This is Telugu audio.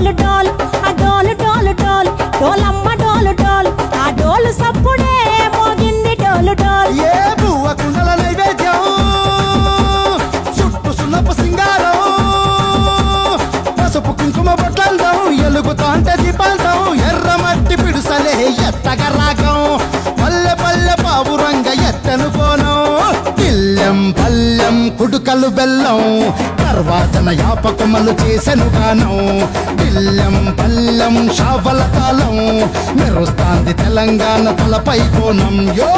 డోలు డోల్ ఆ డోలు డోలు డోల్ డోలమ్మ డోలు డోల్ ఆ డోలు సప్పుడే మోగింది డోలు డోల్. ఏ బువ్వ కుండల నైవేద్యం? చుట్టూ సున్నపు సింగారం. పసుపు కుంకుమ బొట్లందం ఎలుగుతాంటే ఎర్ర మట్టి పిడుసలే ఎత్తగ రాగ పల్లెం బెల్లం తర్వాతన యాపకమలు చేసెను గానం. బిల్లం పల్లెం షావల కాలం మెరుస్తాంది తెలంగాణ తలపై కోణం. యో!